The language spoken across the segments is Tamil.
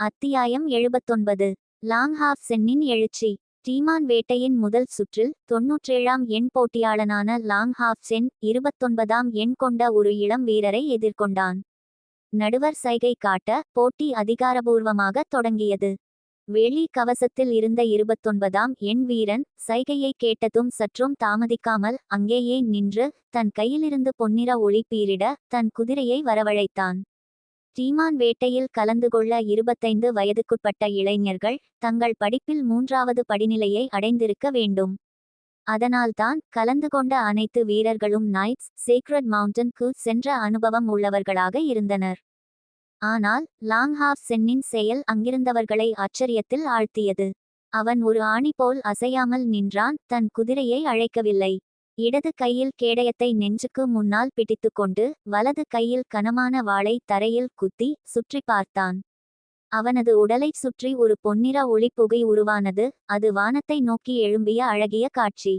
அத்தியாயம் எழுபத்தொன்பது. லாங்ஹாஃப் சென்னின் எழுச்சி. டீமான் வேட்டையின் முதல் சுற்றில் தொன்னூற்றேழாம் எண் போட்டியாளனான லாங்ஹாஃப் சென் இருபத்தொன்பதாம் எண் கொண்ட ஒரு இளம் வீரரை எதிர்கொண்டான். நடுவர் சைகை காட்ட போட்டி அதிகாரபூர்வமாக தொடங்கியது. வெளி கவசத்தில் இருந்த இருபத்தொன்பதாம் எண் வீரன் சைகையை கேட்டதும் சற்றும் தாமதிக்காமல் அங்கேயே நின்று தன் கையிலிருந்து பொன்னிற ஒளி பீரிட தன் குதிரையை வரவழைத்தான். டீமான் வேட்டையில் கலந்து கொள்ள இருபத்தைந்து வயதுக்குட்பட்ட இளைஞர்கள் தங்கள் படிப்பில் மூன்றாவது படிநிலையை அடைந்திருக்க வேண்டும். அதனால்தான் கலந்து கொண்ட அனைத்து வீரர்களும் நைட்ஸ் சேக்ரட் மவுண்டனுக்கு சென்ற அனுபவம் உள்ளவர்களாக இருந்தனர். ஆனால் லாங்ஹாஃப் சென்னின் செயல் அங்கிருந்தவர்களை ஆச்சரியத்தில் ஆழ்த்தியது. அவன் ஒரு ஆணி போல் அசையாமல் நின்றான் தன் குதிரையை அழைக்கவில்லை. இடது கையில் கேடயத்தை நெஞ்சுக்கு முன்னால் பிடித்துக்கொண்டு வலது கையில் கனமான வாளை தரையில் குத்தி சுற்றி பார்த்தான். அவனது உடலைச் சுற்றி ஒரு பொன்னிற ஒளிப்புகை உருவானது அது வானத்தை நோக்கி எழும்பிய அழகிய காட்சி.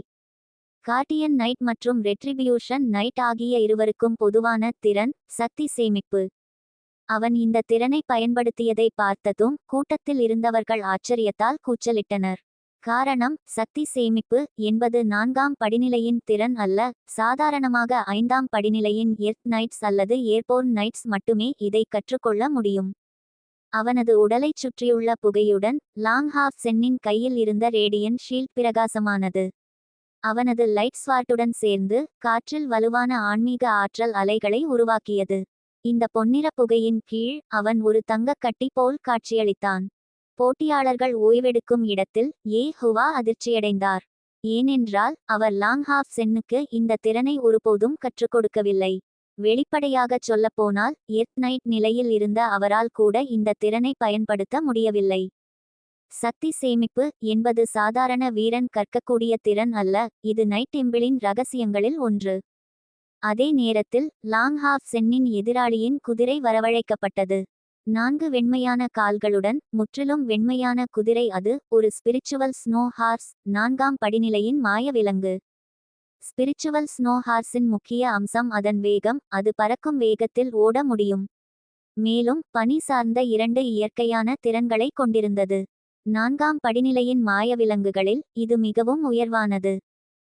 கார்டியன் நைட் மற்றும் ரெட்ரிபியூஷன் நைட் ஆகிய இருவருக்கும் பொதுவான திறன் சக்தி சேமிப்பு. அவன் இந்த திறனை பயன்படுத்தியதை பார்த்ததும் கூட்டத்தில் இருந்தவர்கள் ஆச்சரியத்தால் கூச்சலிட்டனர். காரணம் சக்தி சேமிப்பு என்பது நான்காம் படிநிலையின் திறன் அல்ல சாதாரணமாக ஐந்தாம் படிநிலையின் எர்த் நைட்ஸ் அல்லது ஏர்போர்ன் நைட்ஸ் மட்டுமே இதை கற்றுக்கொள்ள முடியும். அவனது உடலைச் சுற்றியுள்ள புகையுடன் லாங்ஹாஃப் சென்னின் கையில் இருந்த ரேடியன் ஷீல்ட் பிரகாசமானது. அவனது லைட் ஸ்வார்ட்டுடன் சேர்ந்து காற்றில் வலுவான ஆன்மீக ஆற்றல் அலைகளை உருவாக்கியது. இந்த பொன்னிற புகையின் கீழ் அவன் ஒரு தங்கக் கட்டி போல் காட்சியளித்தான். போட்டியாளர்கள் ஓய்வெடுக்கும் இடத்தில் ஏ. ஹுவா அதிர்ச்சியடைந்தார். ஏனென்றால் அவர் லாங்ஹாஃப் சென்னுக்கு இந்த திறனை ஒருபோதும் கற்றுக் கொடுக்கவில்லை. வெளிப்படையாகச் சொல்லப்போனால் எர்த் நைட் நிலையில் இருந்த அவரால் கூட இந்த திறனை பயன்படுத்த முடியவில்லை. சக்தி சேமிப்பு என்பது சாதாரண வீரன் கற்கக்கூடிய திறன் அல்ல இது நைட் டெம்பிளின் ரகசியங்களில் ஒன்று. அதே நேரத்தில் லாங்ஹாஃப் சென்னின் எதிராளியின் குதிரை வரவழைக்கப்பட்டது. நான்கு வெண்மையான கால்களுடன் முற்றிலும் வெண்மையான குதிரை அது ஒரு ஸ்பிரிச்சுவல் ஸ்னோ ஹார்ஸ் நான்காம் படிநிலையின் மாய விலங்கு. ஸ்பிரிச்சுவல் ஸ்னோ ஹார்ஸின் முக்கிய அம்சம் அதன் வேகம் அது பறக்கும் வேகத்தில் ஓட முடியும். மேலும் பனி சார்ந்த இரண்டு இயற்கையான திறன்களை கொண்டிருந்தது. நான்காம் படிநிலையின் மாய விலங்குகளில் இது மிகவும் உயர்வானது.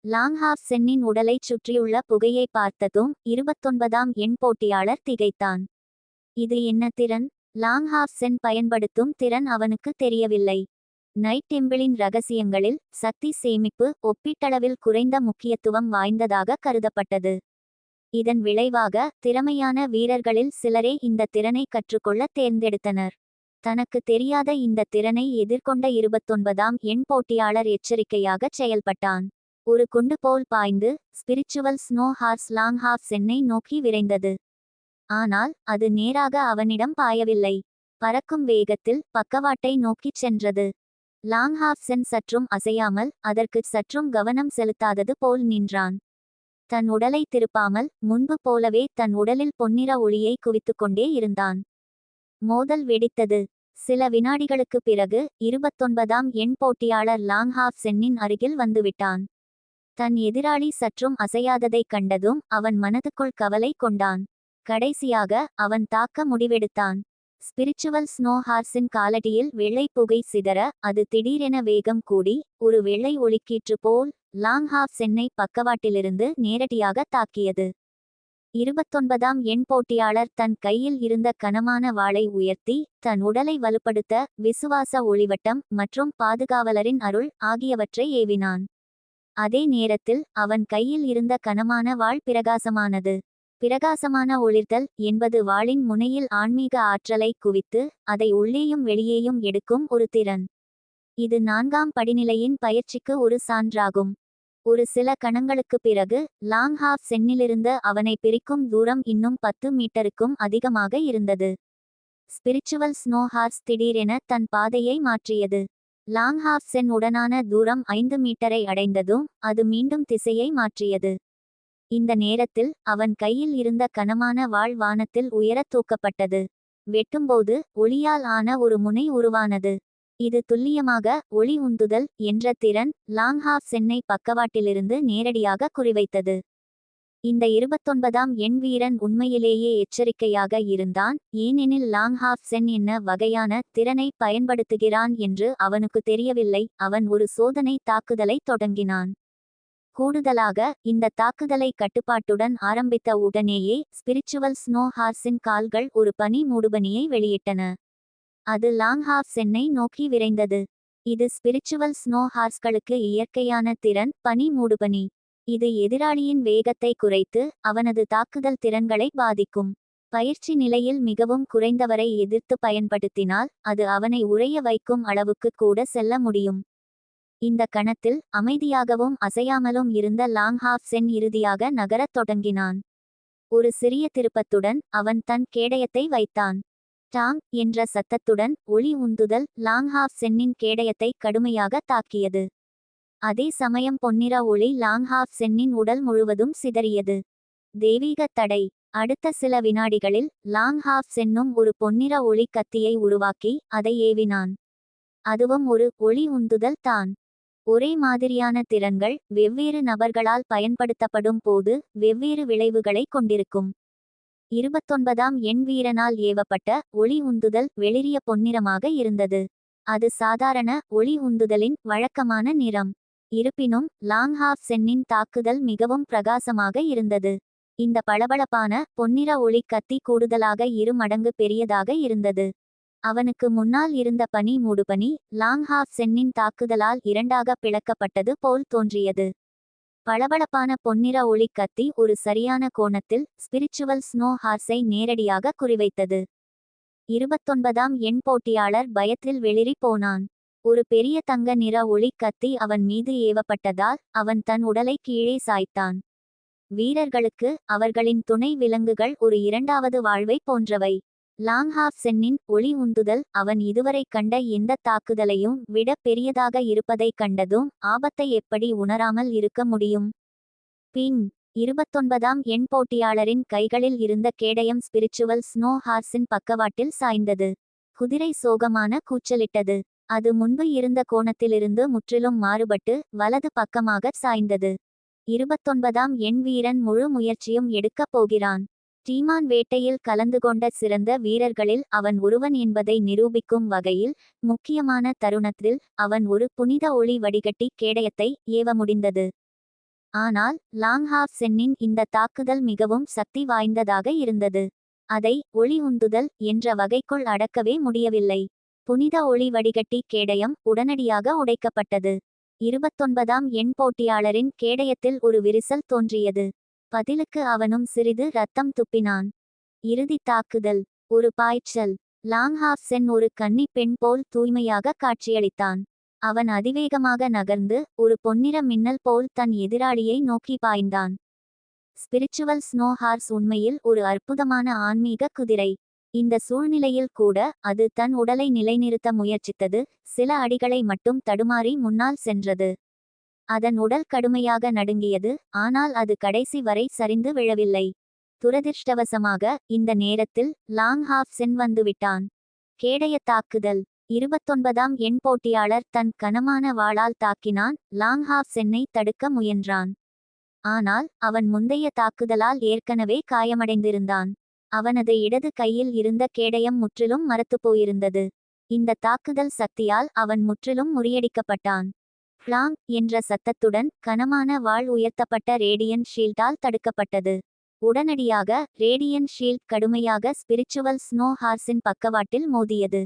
லாங்ஹாஃப் சென்னின் உடலைச் சுற்றியுள்ள புகையை பார்த்ததும் இருபத்தொன்பதாம் எண் போட்டியாளர் திகைத்தான். இது என்ன திறன்? லாங்ஹாஃப் சென் பயன்படுத்தும் திறன் அவனுக்கு தெரியவில்லை. நைட் டெம்பிளின் ரகசியங்களில் சக்தி சேமிப்பு ஒப்பீட்டளவில் குறைந்த முக்கியத்துவம் வாய்ந்ததாக கருதப்பட்டது. இதன் விளைவாக திறமையான வீரர்களில் சிலரே இந்த திறனை கற்றுக்கொள்ள தேர்ந்தெடுத்தனர். தனக்கு தெரியாத இந்த திறனை எதிர்கொண்ட இருபத்தொன்பதாம் எண் போட்டியாளர் எச்சரிக்கையாகச் செயல்பட்டான். ஒரு குண்டு போல் பாய்ந்து spiritual snow horse long half Chennai நோக்கி விரைந்தது. ஆனால் அது நேராக அவனிடம் பாயவில்லை. பறக்கும் வேகத்தில் பக்கவாட்டை நோக்கிச் சென்றது. லாங்ஹாஃப்சன் சற்றும் அசையாமல் அதற்கு சற்றும் கவனம் செலுத்தாதது போல் நின்றான். தன் உடலை திருப்பாமல் முன்பு போலவே தன் உடலில் பொன்னிற ஒளியை குவித்துக்கொண்டே இருந்தான். மோதல் வெடித்தது. சில வினாடிகளுக்கு பிறகு இருபத்தொன்பதாம் எண் போட்டியாளர் லாங்ஹாஃப் சென்னின் அருகில் வந்துவிட்டான். தன் எதிராளி சற்றும் அசையாததைக் கண்டதும் அவன் மனதுக்குள் கவலை கொண்டான். கடைசியாக அவன் தாக்க முடிவெடுத்தான். ஸ்பிரிச்சுவல் ஸ்னோ ஹார்ஸின் காலடியில் வெள்ளை புகை சிதற அது திடீரென வேகம் கூடி ஒரு வெள்ளை ஒளிக்கீற்று போல் லாங் ஹாஃப் சென்னை பக்கவாட்டிலிருந்து நேரடியாக தாக்கியது. இருபத்தொன்பதாம் எண் போட்டியாளர் தன் கையில் இருந்த கனமான வாளை உயர்த்தி தன் உடலை வலுப்படுத்த விசுவாச ஒளிவட்டம் மற்றும் பாதுகாவலரின் அருள் ஆகியவற்றை ஏவினான். அதே நேரத்தில் அவன் கையில் இருந்த கனமான வாள் பிரகாசமானது. பிரகாசமான ஒளிர்தல் என்பது வாளின் முனையில் ஆன்மீக ஆற்றலை குவித்து அதை உள்ளேயும் வெளியேயும் எடுக்கும் ஒரு திறன். இது நான்காம் படிநிலையின் பயிற்சிக்கு ஒரு சான்றாகும். ஒரு சில கணங்களுக்கு பிறகு லாங் ஹாஃப் சென்னிலிருந்து அவனை பிரிக்கும் தூரம் இன்னும் பத்து மீட்டருக்கும் அதிகமாக இருந்தது. ஸ்பிரிச்சுவல் ஸ்னோ ஹார்ஸ் திடீரென தன் பாதையை மாற்றியது. லாங் ஹாஃப் சென் உடனான தூரம் ஐந்து மீட்டரை அடைந்ததும் அது மீண்டும் திசையை மாற்றியது. இந்த நேரத்தில் அவன் கையில் இருந்த கனமான வாழ் வானத்தில் உயரத் தூக்கப்பட்டது. வெட்டும்போது ஒளியால் ஆன ஒரு முனை உருவானது. இது துல்லியமாக ஒளி உந்துதல் என்ற திறன் லாங்ஹாஃப் சென்னை பக்கவாட்டிலிருந்து நேரடியாக குறிவைத்தது. இந்த இருபத்தொன்பதாம் எண் வீரன் உண்மையிலேயே எச்சரிக்கையாக இருந்தான். ஏனெனில் லாங்ஹாஃப் சென் என்ன வகையான திறனை பயன்படுத்துகிறான் என்று அவனுக்கு தெரியவில்லை. அவன் ஒரு சோதனை தாக்குதலை தொடங்கினான். கூடுதலாக இந்த தாக்குதலை கட்டுப்பாட்டுடன் ஆரம்பித்த உடனேயே ஸ்பிரிச்சுவல் ஸ்னோ ஹார்ஸின் கால்கள் ஒரு பனி மூடுபனியை வெளியிட்டன. அது லாங்ஹாஃப் சென்னை நோக்கி விரைந்தது. இது ஸ்பிரிச்சுவல் ஸ்னோ ஹார்ஸ்களுக்கு இயற்கையான திறன் பனி மூடுபனி. இது எதிராளியின் வேகத்தை குறைத்து அவனது தாக்குதல் திறன்களை பாதிக்கும். பயிற்சி நிலையில் மிகவும் குறைந்தவரை எதிர்த்து பயன்படுத்தினால் அது அவனை உறைய வைக்கும் அளவுக்கு கூட செல்ல முடியும். இந்த கணத்தில் அமைதியாகவும் அசையாமலும் இருந்த லாங்ஹாஃப் சென் இறுதியாக நகரத் தொடங்கினான். ஒரு சிறிய திருப்பத்துடன் அவன் தன் கேடயத்தை வைத்தான். டாங் என்ற சத்தத்துடன் ஒளி உந்துதல் லாங் ஹாஃப் சென்னின் கேடயத்தை கடுமையாக தாக்கியது. அதே சமயம் பொன்னிற ஒளி லாங்ஹாஃப் சென்னின் உடல் முழுவதும் சிதறியது. தெய்வீக தடை. அடுத்த சில வினாடிகளில் லாங்ஹாஃப் சென்னும் ஒரு பொன்னிற ஒளி கத்தியை உருவாக்கி அதை ஏவினான். அதுவும் ஒரு ஒளி உந்துதல் தான். ஒரே மாதிரியான திறன்கள் வெவ்வேறு நபர்களால் பயன்படுத்தப்படும் போது வெவ்வேறு விளைவுகளை கொண்டிருக்கும். இருபத்தொன்பதாம் எண் வீரனால் ஏவப்பட்ட ஒளி உந்துதல் வெளிரிய பொன்னிறமாக இருந்தது. அது சாதாரண ஒளி உந்துதலின் வழக்கமான நிறம். இருப்பினும் லாங்ஹாஃப் சென்னின் தாக்குதல் மிகவும் பிரகாசமாக இருந்தது. இந்த பளபளப்பான பொன்னிற ஒளி கத்தி கூடுதலாக இரு மடங்கு பெரியதாக இருந்தது. அவனுக்கு முன்னால் இருந்த பனி மூடுபனி லாங்ஹாஃப் சென்னின் தாக்குதலால் இரண்டாக பிளக்கப்பட்டது போல் தோன்றியது. பளபளப்பான பொன்னிற ஒளி கத்தி ஒரு சரியான கோணத்தில் ஸ்பிரிச்சுவல் ஸ்னோ ஹார்ஸை நேரடியாக குறிவைத்தது. இருபத்தொன்பதாம் எண் போட்டியாளர் பயத்தில் வெளிரி போனான். ஒரு பெரிய தங்க நிற ஒளி கத்தி அவன் மீது ஏவப்பட்டதால் அவன் தன் உடலை கீழே சாய்த்தான். வீரர்களுக்கு அவர்களின் துணை விலங்குகள் ஒரு இரண்டாவது வாழ்வை போன்றவை. லாங்ஹாஃப் சென்னின் ஒளி உந்துதல் அவன் இதுவரை கண்ட எந்த தாக்குதலையும் விட பெரியதாக இருப்பதைக் கண்டதும் ஆபத்தை எப்படி உணராமல் இருக்க முடியும்? பிங் இருபத்தொன்பதாம் எண் போட்டியாளரின் கைகளில் இருந்த கேடயம் ஸ்பிரிச்சுவல் ஸ்னோ ஹார்ஸின் பக்கவாட்டில் சாய்ந்தது. குதிரை சோகமான கூச்சலிட்டது. அது முன்பு இருந்த கோணத்திலிருந்து முற்றிலும் மாறுபட்டு வலது பக்கமாகச் சாய்ந்தது. இருபத்தொன்பதாம் எண் வீரன் முழு முயற்சியும் எடுக்கப் போகிறான். ஸ்ரீமான் வேட்டையில் கலந்து கொண்ட சிறந்த வீரர்களில் அவன் ஒருவன் என்பதை நிரூபிக்கும் வகையில் முக்கியமான தருணத்தில் அவன் ஒரு புனித ஒளி வடிகட்டி கேடயத்தை ஏவ முடிந்தது. ஆனால் லாங்ஹாஃப் சென்னின் இந்த தாக்குதல் மிகவும் சக்தி வாய்ந்ததாக இருந்தது. அதை ஒளி உந்துதல் என்ற வகைக்குள் அடக்கவே முடியவில்லை. புனித ஒளி வடிகட்டி கேடயம் உடனடியாக உடைக்கப்பட்டது. இருபத்தொன்பதாம் எண் போட்டியாளரின் கேடயத்தில் ஒரு விரிசல் தோன்றியது. பதிலுக்கு அவனும் சிறிது ரத்தம் துப்பினான். இறுதி தாக்குதல். ஒரு பாய்ச்சல். லாங்ஹாஃப் சென் ஒரு கன்னி பெண் போல் தூய்மையாக காட்சியளித்தான். அவன் அதிவேகமாக நகர்ந்து ஒரு பொன்னிற மின்னல் போல் தன் எதிராளியை நோக்கி பாய்ந்தான். ஸ்பிரிச்சுவல் ஸ்னோ ஹார்ஸ் உண்மையில் ஒரு அற்புதமான ஆன்மீக குதிரை. இந்த சூழ்நிலையில் கூட அது தன் உடலை நிலைநிறுத்த முயற்சித்தது. சில அடிகளை மட்டும் தடுமாறி முன்னால் சென்றது. அதன் உடல் கடுமையாக நடுங்கியது ஆனால் அது கடைசி வரை சரிந்து விழவில்லை. துரதிர்ஷ்டவசமாக இந்த நேரத்தில் லாங் ஹாஃப் சென் வந்துவிட்டான். கேடைய தாக்குதல். இருபத்தொன்பதாம் எண் போட்டியாளர் தன் கனமான வாளால் தாக்கினான் லாங் ஹாஃப் சென்னை தடுக்க முயன்றான். ஆனால் அவன் முந்தைய தாக்குதலால் ஏற்கனவே காயமடைந்திருந்தான். அவனது இடது கையில் இருந்த கேடயம் முற்றிலும் மரத்துப்போயிருந்தது. இந்த தாக்குதல் சக்தியால் அவன் முற்றிலும் முறியடிக்கப்பட்டான். பிளாங் என்ற சத்தத்துடன் கனமான வாள் உயர்த்தப்பட்ட ரேடியன் ஷீல்டால் தடுக்கப்பட்டது. உடனடியாக ரேடியன் ஷீல்ட் கடுமையாக ஸ்பிரிச்சுவல் ஸ்னோ ஹார்ஸின் பக்கவாட்டில் மோதியது.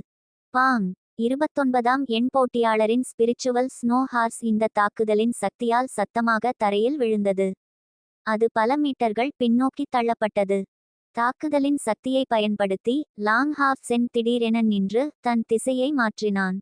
பாங்! இருபத்தொன்பதாம் எண் போட்டியாளரின் ஸ்பிரிச்சுவல் ஸ்னோ ஹார்ஸ் இந்த தாக்குதலின் சக்தியால் சத்தமாக தரையில் விழுந்தது. அது பல மீட்டர்கள் பின்னோக்கி தள்ளப்பட்டது. தாக்குதலின் சக்தியை பயன்படுத்தி லாங் ஹாஃப் சென் திடீரென நின்று தன் திசையை மாற்றினான்.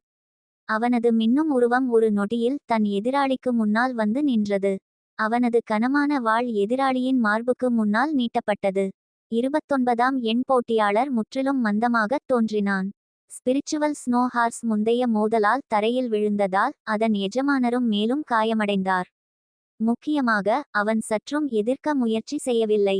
அவனது மின்னும் உருவம் ஒரு நொடியில் தன் எதிராளிக்கு முன்னால் வந்து நின்றது. அவனது கனமான வாள் எதிராளியின் மார்புக்கு முன்னால் நீட்டப்பட்டது. இருபத்தொன்பதாம் எண் போட்டியாளர் முற்றிலும் மந்தமாகத் தோன்றினான். ஸ்பிரிச்சுவல் ஸ்னோஹார்ஸ் முந்தைய மோதலால் தரையில் விழுந்ததால் அதன் எஜமானரும் மேலும் காயமடைந்தார். முக்கியமாக அவன் சற்றும் எதிர்க்க முயற்சி செய்யவில்லை.